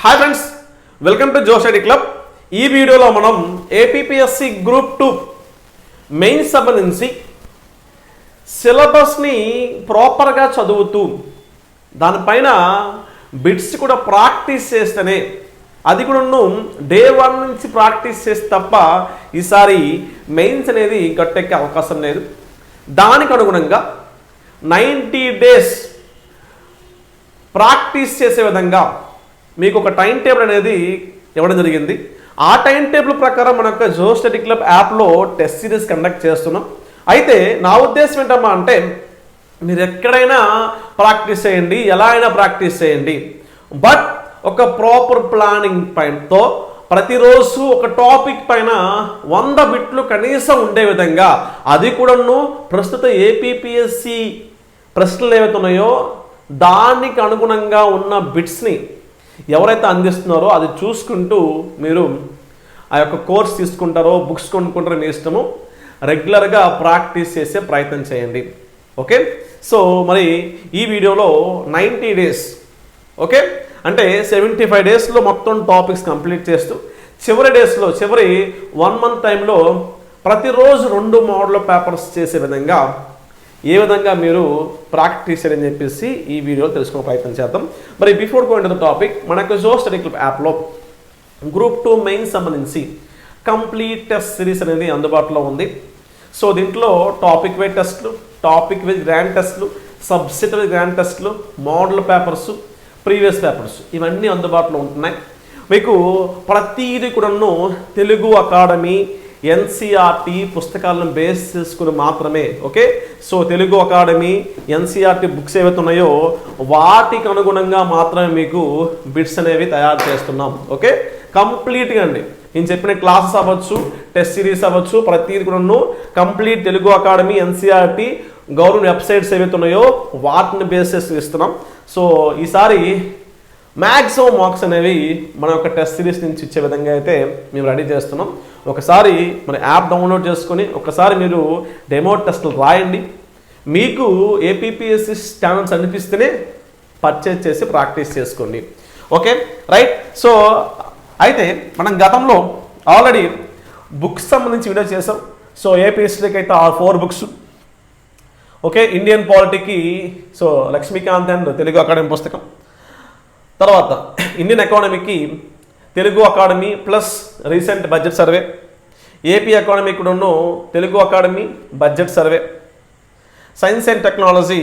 Hi friends welcome to జోషడి club ఈ వీడియోలో మనం ఏపీపీఎస్సి గ్రూప్ టూ మెయిన్ సంబంధించి సిలబస్ని ప్రాపర్గా చదువుతూ దానిపైన బిట్స్ కూడా ప్రాక్టీస్ చేస్తేనే అది కూడా డే వన్ నుంచి ప్రాక్టీస్ చేస్తే తప్ప ఈసారి మెయిన్స్ అనేది గట్టెక్కే అవకాశం లేదు. దానికి అనుగుణంగా నైంటీ డేస్ ప్రాక్టీస్ చేసే విధంగా మీకు ఒక టైం టేబుల్ అనేది ఇవ్వడం జరిగింది. ఆ టైం టేబుల్ ప్రకారం మన యొక్క జో స్టడీ క్లబ్ యాప్లో టెస్ట్ సిరీస్ కండక్ట్ చేస్తున్నాం. అయితే నా ఉద్దేశం ఏంటమ్మా అంటే మీరు ఎక్కడైనా ప్రాక్టీస్ చేయండి ఎలా అయినా ప్రాక్టీస్ చేయండి. బట్ ఒక ప్రాపర్ ప్లానింగ్ పాయింట్తో ప్రతిరోజు ఒక టాపిక్ పైన వంద బిట్లు కనీసం ఉండే విధంగా అది కూడాను ప్రస్తుత ఏపీపీఎస్సి ప్రశ్నలు ఏవైతే ఉన్నాయో దానికి అనుగుణంగా ఉన్న బిట్స్ని ఎవరైతే అందిస్తున్నారో అది చూసుకుంటూ మీరు ఆ యొక్క కోర్స్ తీసుకుంటారో బుక్స్ కొనుక్కుంటారో మీ ఇష్టము రెగ్యులర్గా ప్రాక్టీస్ చేసే ప్రయత్నం చేయండి. ఓకే? సో మరి ఈ వీడియోలో నైంటీ డేస్ ఓకే? అంటే సెవెంటీ ఫైవ్ డేస్లో మొత్తం టాపిక్స్ కంప్లీట్ చేస్తూ చివరి డేస్లో చివరి వన్ మంత్ టైంలో ప్రతిరోజు రెండు మోడల్ పేపర్స్ చేసే విధంగా ఏ విధంగా మీరు ప్రాక్టీస్ అని చెప్పేసి ఈ వీడియోలో తెలుసుకునే ప్రయత్నం చేద్దాం. మరి before going to the topic మనకు జో స్టడీ క్లబ్ యాప్లో గ్రూప్ టూ మెయిన్ సంబంధించి కంప్లీట్ టెస్ట్ సిరీస్ అనేది అందుబాటులో ఉంది. సో దీంట్లో టాపిక్ వైజ్ టెస్ట్లు టాపిక్ వైజ్ గ్రాండ్ టెస్ట్లు సబ్సెట్ వైజ్ గ్రాండ్ టెస్ట్లు మోడల్ పేపర్స్ ప్రీవియస్ పేపర్స్ ఇవన్నీ అందుబాటులో ఉంటున్నాయి. మీకు ప్రతిదీ కూడాను తెలుగు అకాడమీ ఎన్సీఆర్టీ పుస్తకాలను బేస్ చేసుకుని మాత్రమే okay? So Telugu academy NCERT books ఏవైతే ఉన్నాయో వాటికి అనుగుణంగా మాత్రమే మీకు బిట్స్ అనేవి తయారు చేస్తున్నాం ఓకే? కంప్లీట్గా అండి. నేను చెప్పిన క్లాసెస్ అవ్వచ్చు టెస్ట్ సిరీస్ అవ్వచ్చు ప్రతిదీ కూడాను complete Telugu academy NCERT government websites ఏవైతే ఉన్నాయో వాటిని బేస్ చేసి ఇస్తున్నాం. సో ఈసారి మ్యాక్సిమం మార్క్స్ అనేవి మన యొక్క టెస్ట్ సిరీస్ నుంచి ఇచ్చే విధంగా అయితే మేము రెడీ చేస్తున్నాం. ఒకసారి మన యాప్ డౌన్లోడ్ చేసుకొని ఒకసారి మీరు డెమో టెస్ట్లు రాయండి. మీకు ఏపీపీఎస్సి స్టాండర్డ్స్ అనిపిస్తేనే పర్చేజ్ చేసి ప్రాక్టీస్ చేసుకోండి. ఓకే రైట్ సో అయితే మనం గతంలో ఆల్రెడీ బుక్స్ సంబంధించి వీడియో చేసాం. సో ఏపీ హిస్టరీకి అయితే ఆ four books okay Indian పాలిటీకి so Laxmikanth and Telugu academy పుస్తకం. తర్వాత ఇండియన్ ఎకానమీకి Telugu academy plus recent budget survey AP academy కూడా Telugu academy budget survey science and technology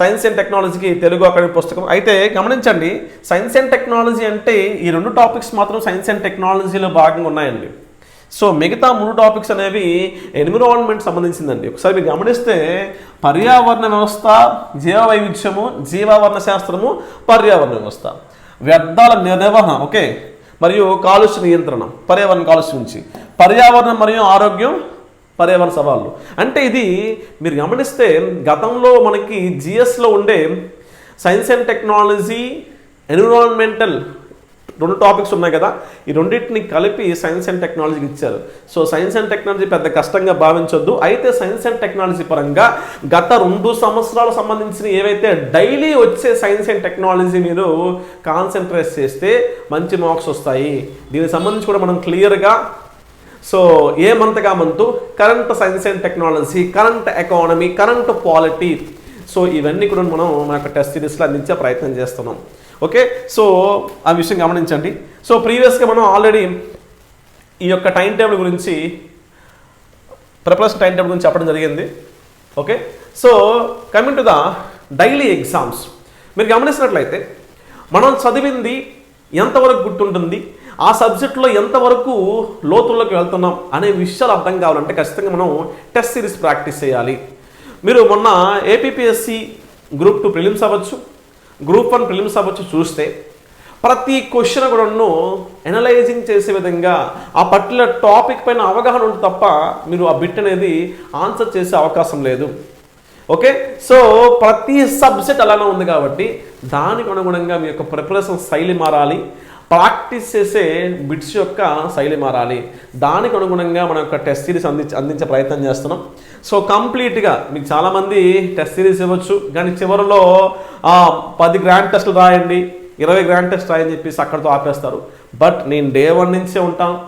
science and టెక్నాలజీకి తెలుగు అకాడమీ పుస్తకం. అయితే గమనించండి సైన్స్ అండ్ టెక్నాలజీ అంటే ఈ రెండు టాపిక్స్ మాత్రం సైన్స్ అండ్ టెక్నాలజీలో భాగంగా ఉన్నాయండి. సో మిగతా మూడు టాపిక్స్ అనేవి ఎన్విరాన్మెంట్ సంబంధించిందండి. ఒకసారి మీరు గమనిస్తే పర్యావరణ వ్యవస్థ జీవ వైవిధ్యము జీవావరణ శాస్త్రము పర్యావరణ వ్యవస్థ. వ్యర్థాల నిర్వహణ ఓకే? మరియు కాలుష్య నియంత్రణ పర్యావరణ కాలుష్యం నుంచి. పర్యావరణం మరియు ఆరోగ్యం పర్యావరణ సవాళ్ళు. అంటే ఇది మీరు గమనిస్తే గతంలో మనకి జిఎస్లో ఉండే సైన్స్ అండ్ టెక్నాలజీ ఎన్విరాన్మెంటల్ రెండు టాపిక్స్ ఉన్నాయి కదా. ఈ రెండింటిని కలిపి సైన్స్ అండ్ టెక్నాలజీకి ఇచ్చారు. సో సైన్స్ అండ్ టెక్నాలజీ పెద్ద కష్టంగా భావించొద్దు. అయితే సైన్స్ అండ్ టెక్నాలజీ పరంగా గత రెండు సంవత్సరాలకు సంబంధించిన ఏవైతే డైలీ వచ్చే సైన్స్ అండ్ టెక్నాలజీ మీరు కాన్సన్ట్రేట్ చేస్తే మంచి మార్క్స్ వస్తాయి. దీనికి సంబంధించి కూడా మనం క్లియర్గా సో ఏ మంత్గా month? Current science and technology current economy current polity so ఇవన్నీ కూడా మనం మన యొక్క టెస్ట్ సిరీస్లో అందించే ప్రయత్నం చేస్తున్నాం. ఓకే సో ఆ విషయం గమనించండి. సో ప్రీవియస్గా మనం ఆల్రెడీ ఈ యొక్క టైం టేబుల్ గురించి ప్రిపరేషన్ టైం టేబుల్ గురించి చెప్పడం జరిగింది. Okay so coming to the daily exams మీరు గమనించినట్లయితే మనం చదివింది ఎంతవరకు గుర్తుంటుంది ఆ సబ్జెక్ట్లో ఎంతవరకు లోతుల్లోకి వెళ్తున్నాం అనే విషయాలు అర్థం కావాలంటే ఖచ్చితంగా మనం టెస్ట్ సిరీస్ ప్రాక్టీస్ చేయాలి. మీరు మొన్న ఏపీపీఎస్సి గ్రూప్ టూ ప్రిలిమ్స్ అవ్వచ్చు. గ్రూప్ వన్ ప్రిలిమ్స్ అవ్వచ్చు చూస్తే ప్రతి క్వశ్చన్ కూడాను ఎనలైజింగ్ చేసే విధంగా ఆ పర్టికులర్ టాపిక్ పైన అవగాహన ఉంటుంది తప్ప మీరు ఆ బిట్ అనేది ఆన్సర్ చేసే అవకాశం లేదు. ఓకే సో ప్రతి సబ్జెక్ట్ అలానే ఉంది కాబట్టి దానికి అనుగుణంగా మీ యొక్క ప్రిపరేషన్ శైలి మారాలి. ప్రాక్టీస్ చేసే బిట్స్ యొక్క శైలి మారాలి. దానికి అనుగుణంగా మనం యొక్క టెస్ట్ సిరీస్ అందించ అందించే ప్రయత్నం చేస్తున్నాం. సో కంప్లీట్గా మీకు చాలామంది టెస్ట్ సిరీస్ ఇవ్వచ్చు. కానీ చివరిలో ఆ, పది గ్రాండ్ టెస్ట్లు రాయండి. ఇరవై గ్రాండ్ టెస్ట్ రాయని చెప్పేసి అక్కడితో ఆపేస్తారు. బట్ నేను డే వన్ నుంచే ఉంటాను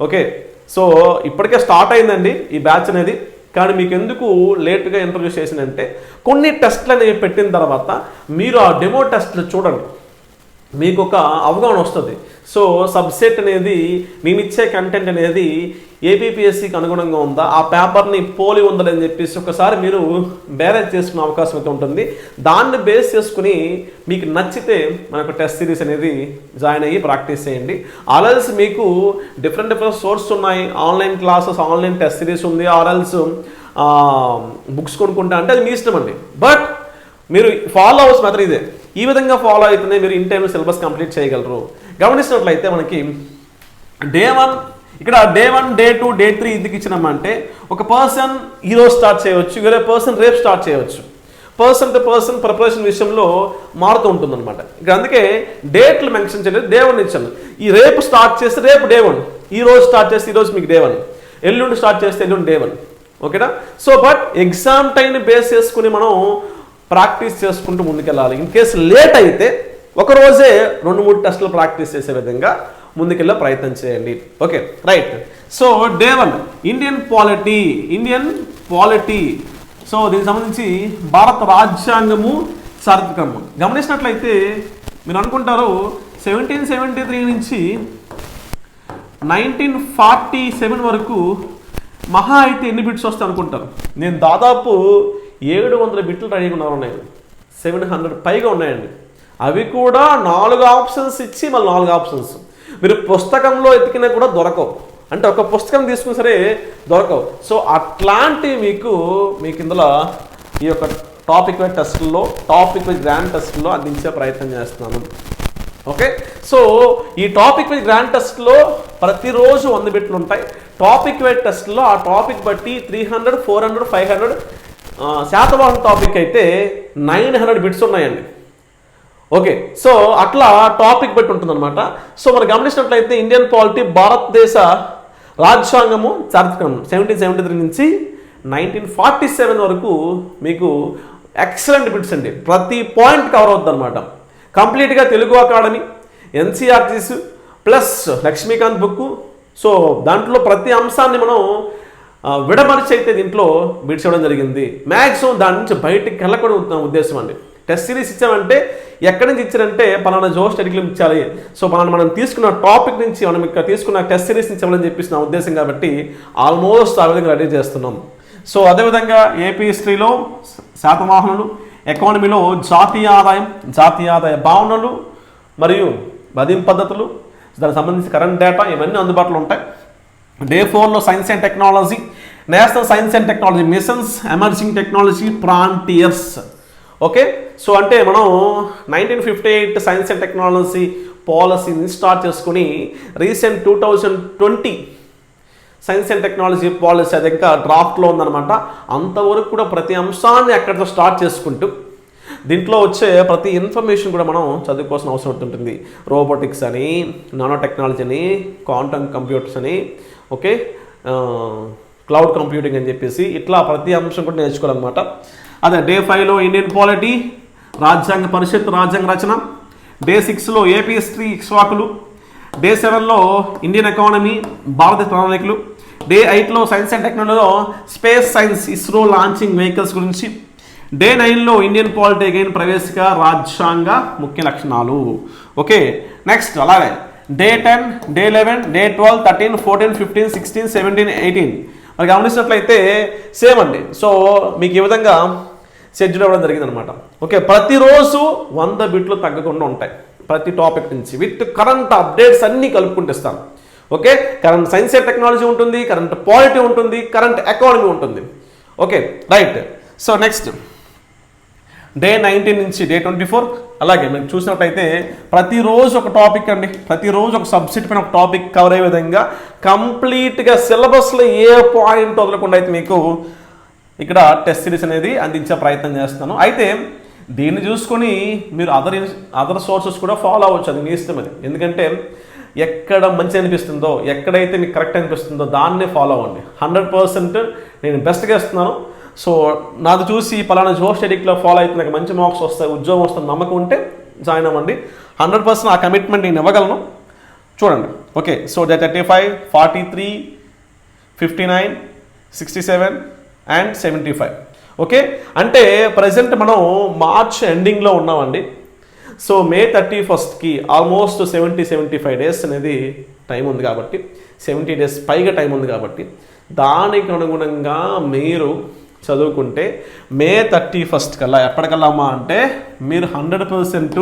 ఓకే. సో ఇప్పటికే స్టార్ట్ అయిందండి ఈ బ్యాచ్ అనేది. కానీ మీకు ఎందుకు లేట్గా ఇంటర్వ్యూ చేసిందంటే కొన్ని టెస్ట్లు అనేవి పెట్టిన తర్వాత మీరు ఆ డెమో టెస్ట్లు చూడండి. మీకు ఒక అవగాహన వస్తుంది. సో సబ్సెట్ అనేది మేము ఇచ్చే కంటెంట్ అనేది ఏపీపీఎస్సికి అనుగుణంగా ఉందా? ఆ పేపర్ని పోలి ఉందని చెప్పేసి ఒకసారి మీరు బ్యారేజ్ చేసుకునే అవకాశం అయితే ఉంటుంది. దాన్ని బేస్ చేసుకుని మీకు నచ్చితే మనకు టెస్ట్ సిరీస్ అనేది జాయిన్ అయ్యి ప్రాక్టీస్ చేయండి. ఆర్ఎల్స్ మీకు డిఫరెంట్ డిఫరెంట్ సోర్స్ ఉన్నాయి. Online classes online test series ఉంది. ఆర్ఎల్స్ బుక్స్ కొనుక్కుంటా అంటే అది మీ ఇష్టం అండి. బట్ మీరు ఫాలో అవర్స్ మాత్రం ఇదే. ఈ విధంగా ఫాలో అయితేనే మీరు ఇన్ టైంలో సిలబస్ కంప్లీట్ చేయగలరు. గమనించినట్లయితే మనకి డే వన్ ఇక్కడ day one day two day three ఎందుకు ఇచ్చినామంటే ఒక పర్సన్ ఈరోజు స్టార్ట్ చేయవచ్చు వేరే పర్సన్ రేపు స్టార్ట్ చేయవచ్చు. పర్సన్ టు పర్సన్ ప్రిపరేషన్ విషయంలో మారుతూ ఉంటుంది అనమాట ఇక్కడ అందుకే డేట్లు మెన్షన్ చేయలేదు డే వన్ ఇచ్చాను. ఈ రేపు స్టార్ట్ చేస్తే రేపు డే వన్ ఈ రోజు స్టార్ట్ చేస్తే ఈరోజు మీకు డే వన్ ఎల్లుండి స్టార్ట్ చేస్తే ఎల్లుండి డే వన్ ఓకేనా సో బట్ ఎగ్జామ్ టైంని బేస్ చేసుకుని మనం ప్రాక్టీస్ చేసుకుంటూ ముందుకెళ్ళాలి. ఇన్ కేసు లేట్ అయితే ఒక రోజే రెండు మూడు టెస్టులు ప్రాక్టీస్ చేసే విధంగా ముందుకెళ్ళే ప్రయత్నం చేయండి. Okay right. So day one Indian polity Indian polity. So దీనికి సంబంధించి భారత రాజ్యాంగము చారిత్రకము గమనించినట్లయితే మీరు అనుకుంటారు సెవెంటీన్ సెవెంటీ త్రీ నుంచి నైన్టీన్ ఫార్టీ సెవెన్ వరకు మహా అయితే ఎన్ని బిట్స్ వస్తాయి అనుకుంటారు? నేను దాదాపు ఏడు వందల బిట్లు రెడీగా ఉన్నారు ఉన్నాయి. సెవెన్ హండ్రెడ్ పైగా ఉన్నాయండి. అవి కూడా నాలుగు ఆప్షన్స్ ఇచ్చి మళ్ళీ నాలుగు ఆప్షన్స్. మీరు పుస్తకంలో ఎతికినా కూడా దొరకవు. అంటే ఒక పుస్తకం తీసుకుని సరే దొరకవు. సో అట్లాంటి మీకు మీకు ఇందులో ఈ యొక్క టాపిక్ వైజ్ టెస్ట్లో టాపిక్ వైజ్ గ్రాండ్ టెస్ట్లో అందించే ప్రయత్నం చేస్తున్నాను. ఓకే? సో ఈ టాపిక్ వైజ్ గ్రాండ్ టెస్ట్లో ప్రతిరోజు వంద బిట్లు ఉంటాయి. టాపిక్ వైజ్ టెస్ట్లో ఆ టాపిక్ బట్టి three hundred four hundred five hundred Satavahana topic అయితే నైన్ హండ్రెడ్ బిట్స్ ఉన్నాయండి. ఓకే సో అట్లా టాపిక్ బట్టి ఉంటుందన్నమాట. సో మనం గమనించినట్లయితే ఇండియన్ పాలిటీ భారతదేశ రాజ్యాంగము చారిత్రకం సెవెంటీన్ సెవెంటీ త్రీ నుంచి నైన్టీన్ ఫార్టీ సెవెన్ వరకు మీకు ఎక్సలెంట్ బిట్స్ అండి. ప్రతి పాయింట్ కవర్ అవుతుంది అనమాట కంప్లీట్గా Telugu academy NCERTs plus Laxmikanth book so దాంట్లో ప్రతి అంశాన్ని మనం విడమరిచి అయితే దీంట్లో విడిచేయడం జరిగింది. మ్యాక్సిమం దాని నుంచి బయటికి వెళ్ళకూడదు ఉద్దేశం అండి. టెస్ట్ సిరీస్ ఇచ్చామంటే ఎక్కడి నుంచి ఇచ్చారంటే పలానా జోష్ స్టడీలు ఇచ్చాలి. సో మనం మనం తీసుకున్న టాపిక్ నుంచి మనం ఇక్కడ తీసుకున్న టెస్ట్ సిరీస్ నుంచి ఇవ్వాలని చెప్పేసి నా ఉద్దేశం కాబట్టి ఆల్మోస్ట్ ఆ విధంగా రెడీ చేస్తున్నాం. సో అదేవిధంగా ఏపీ హిస్టరీలో శాతవాహనులు ఎకానమీలో జాతీయ ఆదాయం జాతీయ ఆదాయ భావనలు మరియు మదింపు పద్ధతులు దానికి సంబంధించి కరెంట్ డేటా ఇవన్నీ అందుబాటులో ఉంటాయి. డే ఫోర్లో science and technology national science and technology missions emerging technology frontiers okay so అంటే మనం nineteen fifty eight science and technology పాలసీని స్టార్ట్ చేసుకుని recent two thousand twenty science and technology policy అది ఇంకా డ్రాఫ్ట్లో ఉందన్నమాట. అంతవరకు కూడా ప్రతి అంశాన్ని అక్కడితో స్టార్ట్ చేసుకుంటూ దీంట్లో వచ్చే ప్రతి ఇన్ఫర్మేషన్ కూడా మనం చదువుకోవాల్సిన అవసరం ఉంటుంది. రోబోటిక్స్ అని నానో టెక్నాలజీ అని క్వాంటమ్ కంప్యూటర్స్ అని ఓకే? క్లౌడ్ కంప్యూటింగ్ అని చెప్పేసి ఇట్లా ప్రతి అంశం కూడా నేర్చుకోవాలన్నమాట. అదే డే ఫైవ్లో ఇండియన్ పాలిటీ రాజ్యాంగ పరిషత్ రాజ్యాంగ రచన డే సిక్స్లో ఏపీ హిస్టరీ ఇక్స్వాకులు డే సెవెన్లో ఇండియన్ ఎకానమీ భారత ప్రణాళికలు డే ఎయిట్లో సైన్స్ అండ్ టెక్నాలజీలో space science ISRO launching vehicles గురించి డే నైన్లో ఇండియన్ పాలిటీ అగైన్ ప్రవేశిక రాజ్యాంగ ముఖ్య లక్షణాలు. ఓకే? నెక్స్ట్ అలాగే. Day ten day eleven day twelve thirteen fourteen fifteen sixteen seventeen eighteen మరి గమనించినట్లయితే సేమ్ అండి. సో మీకు ఈ విధంగా షెడ్యూల్ అవ్వడం జరిగింది అనమాట ఓకే ప్రతిరోజు వంద బిట్లు తగ్గకుండా ఉంటాయి. ప్రతి టాపిక్ నుంచి విత్ కరెంట్ అప్డేట్స్ అన్నీ కలుపుకుంటేస్తాను okay current science and technology ఉంటుంది కరెంట్ పాలిటీ ఉంటుంది కరెంట్ ఎకానమీ ఉంటుంది. Okay right so next day nineteen నుంచి డే ట్వంటీ ఫోర్. అలాగే మీరు చూసినట్టయితే ప్రతిరోజు ఒక టాపిక్ అండి. ప్రతిరోజు ఒక సబ్జెక్ట్ పైన ఒక టాపిక్ కవర్ అయ్యే విధంగా కంప్లీట్గా సిలబస్లో ఏ పాయింట్ వదలకుండా అయితే మీకు ఇక్కడ టెస్ట్ సిరీస్ అనేది అందించే ప్రయత్నం చేస్తాను. అయితే దీన్ని చూసుకొని మీరు అదర్ అదర్ సోర్సెస్ కూడా ఫాలో అవ్వచ్చు. అది మీ ఇష్టం అది. ఎందుకంటే ఎక్కడ మంచి అనిపిస్తుందో ఎక్కడైతే మీకు కరెక్ట్ అనిపిస్తుందో దాన్నే ఫాలో అవ్వండి. హండ్రెడ్ పర్సెంట్ నేను బెస్ట్గా ఇస్తున్నాను సో నాది చూసి పలానా జో స్టడీలో ఫాలో అయితే నాకు మంచి మార్క్స్ వస్తాయి ఉద్యోగం వస్తుంది నమ్మకం ఉంటే జాయిన్ అవ్వండి. హండ్రెడ్ పర్సెంట్ ఆ కమిట్మెంట్ నేను ఇవ్వగలను. చూడండి. Okay so thirty five forty three fifty nine sixty seven and seventy five. Okay అంటే ప్రజెంట్ మనం మార్చ్ ఎండింగ్లో ఉన్నామండి. సో మే థర్టీ ఫస్ట్కి almost seventy seventy five days అనేది టైం ఉంది కాబట్టి సెవెంటీ డేస్ పైగా టైం ఉంది కాబట్టి దానికి అనుగుణంగా మీరు చదువుకుంటే మే థర్టీ ఫస్ట్ కల్లా ఎప్పటికల్లామా అంటే మీరు hundred percent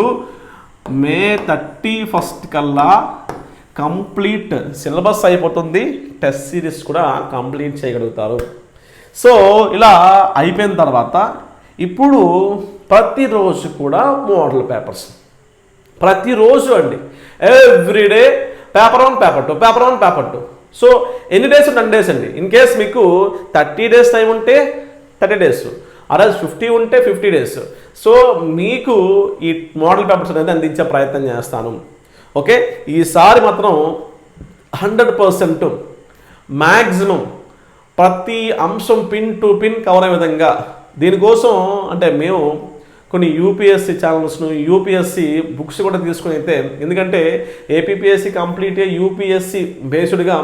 May thirty first కల్లా కంప్లీట్ సిలబస్ అయిపోతుంది టెస్ట్ సిరీస్ కూడా కంప్లీట్ చేయగలుగుతారు. సో ఇలా అయిపోయిన తర్వాత ఇప్పుడు ప్రతిరోజు కూడా మోడల్ పేపర్స్. ప్రతిరోజు అండి everyday paper one paper two paper one paper two. So ఎన్ని డేస్ టెన్ డేస్ అండి. ఇన్ కేస్ మీకు థర్టీ డేస్ టైం ఉంటే థర్టీ డేస్. అరజ్ ఫిఫ్టీ ఉంటే ఫిఫ్టీ డేస్. సో మీకు ఈ మోడల్ పేపర్స్ అనేది అందించే ప్రయత్నం చేస్తాను. ఓకే? ఈసారి మాత్రం హండ్రెడ్ పర్సెంట్ మ్యాక్సిమం ప్రతి అంశం పిన్ టు పిన్ కవర్ అయ్యే విధంగా. దీనికోసం అంటే మేము కొన్ని యూపీఎస్సీ ఛానల్స్ను యూపీఎస్సి బుక్స్ కూడా తీసుకుని అయితే ఎందుకంటే ఏపీపీఎస్సీ కంప్లీట్ యూపీఎస్సి బేస్డ్గా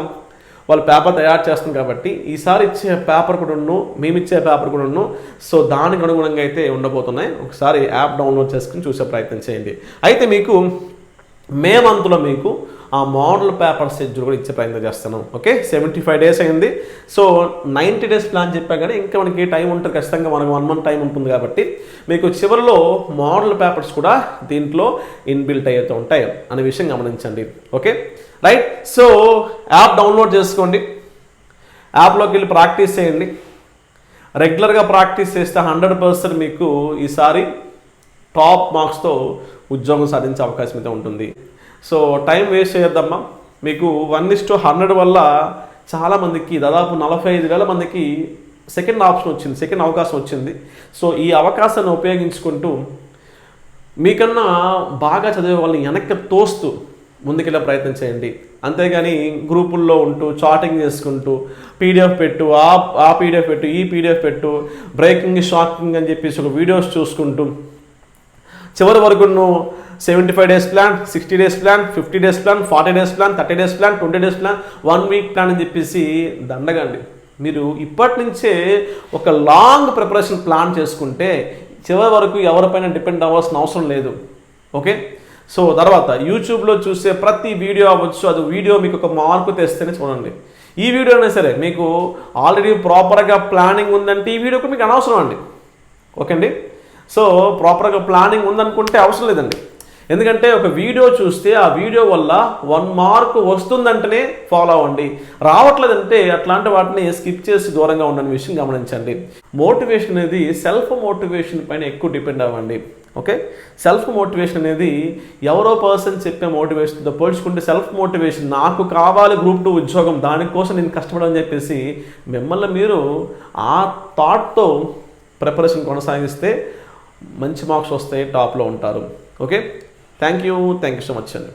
వాళ్ళు పేపర్ తయారు చేస్తుంది కాబట్టి ఈసారి ఇచ్చే పేపర్ కూడా మేము ఇచ్చే పేపర్ కూడా సో దానికి అనుగుణంగా అయితే ఉండబోతున్నాయి. ఒకసారి యాప్ డౌన్లోడ్ చేసుకుని చూసే ప్రయత్నం చేయండి. అయితే మీకు మే మంత్లో మీకు ఆ మోడల్ పేపర్ షెడ్యూల్ కూడా ఇచ్చే ప్రయత్నం చేస్తాను ఓకే? సెవెంటీ ఫైవ్ డేస్ అయింది. సో నైంటీ డేస్ ప్లాన్ చెప్పా కానీ ఇంకా మనకి టైం ఉంటుంది. ఖచ్చితంగా మనకు వన్ మంత్ టైం ఉంటుంది కాబట్టి మీకు చివరిలో మోడల్ పేపర్స్ కూడా దీంట్లో ఇన్బిల్ట్ అవుతూ ఉంటాయి అనే విషయం గమనించండి. Okay? Right so app download చేసుకోండి. యాప్లోకి వెళ్ళి ప్రాక్టీస్ చేయండి. రెగ్యులర్గా ప్రాక్టీస్ చేస్తే హండ్రెడ్ పర్సెంట్ మీకు ఈసారి టాప్ మార్క్స్తో ఉద్యోగం సాధించే అవకాశం అయితే ఉంటుంది. సో టైం వేస్ట్ చేయొద్దమ్మా. మీకు వన్ ఇస్ టు హండ్రెడ్ వల్ల చాలామందికి దాదాపు నలభై ఐదు వేల మందికి సెకండ్ ఆప్షన్ వచ్చింది సెకండ్ అవకాశం వచ్చింది. సో ఈ అవకాశాన్ని ఉపయోగించుకుంటూ మీకన్నా బాగా చదివే వాళ్ళని వెనక్కి తోస్తూ ముందుకెళ్ళే ప్రయత్నం చేయండి. అంతేగాని గ్రూపుల్లో ఉంటూ చాటింగ్ చేసుకుంటూ పీడిఎఫ్ పెట్టు ఆ ఆ పీడిఎఫ్ పెట్టు ఈ పీడిఎఫ్ పెట్టు బ్రేకింగ్ షాకింగ్ అని చెప్పేసి ఒక వీడియోస్ చూసుకుంటూ చివరి వరకు నువ్వు seventy five days plan sixty days plan fifty days plan forty days plan thirty days plan twenty days plan one week plan అని చెప్పేసి దండగండి మీరు ఇప్పటి నుంచే ఒక లాంగ్ ప్రిపరేషన్ ప్లాన్ చేసుకుంటే చివరి వరకు ఎవరిపైన డిపెండ్ అవ్వాల్సిన అవసరం లేదు. ఓకే? సో తర్వాత యూట్యూబ్లో చూసే ప్రతి వీడియో అవ్వచ్చు అది వీడియో మీకు ఒక మార్కు తెస్తేనే చూడండి. ఈ వీడియో అయినా సరే మీకు ఆల్రెడీ ప్రాపర్గా ప్లానింగ్ ఉందంటే ఈ వీడియోకి మీకు అనవసరం అండి. ఓకే అండి సో ప్రాపర్గా ప్లానింగ్ ఉందనుకుంటే అవసరం లేదండి. ఎందుకంటే ఒక వీడియో చూస్తే ఆ వీడియో వల్ల వన్ మార్క్ వస్తుందంటేనే ఫాలో అవ్వండి. రావట్లేదంటే అట్లాంటి వాటిని స్కిప్ చేసి దూరంగా ఉండని విషయం గమనించండి. మోటివేషన్ అనేది సెల్ఫ్ మోటివేషన్ పైన ఎక్కువ డిపెండ్ అవ్వండి. ఓకే? సెల్ఫ్ మోటివేషన్ అనేది ఎవరో పర్సన్ చెప్పే మోటివేషన్తో పోల్చుకుంటే సెల్ఫ్ మోటివేషన్ నాకు కావాలి గ్రూప్ టూ ఉద్యోగం దానికోసం నేను కష్టపడని చెప్పేసి మిమ్మల్ని మీరు ఆ థాట్తో ప్రిపరేషన్ కొనసాగిస్తే మంచి మార్క్స్ వస్తాయి టాప్లో ఉంటారు. Okay? Thank you thank you so much అండి.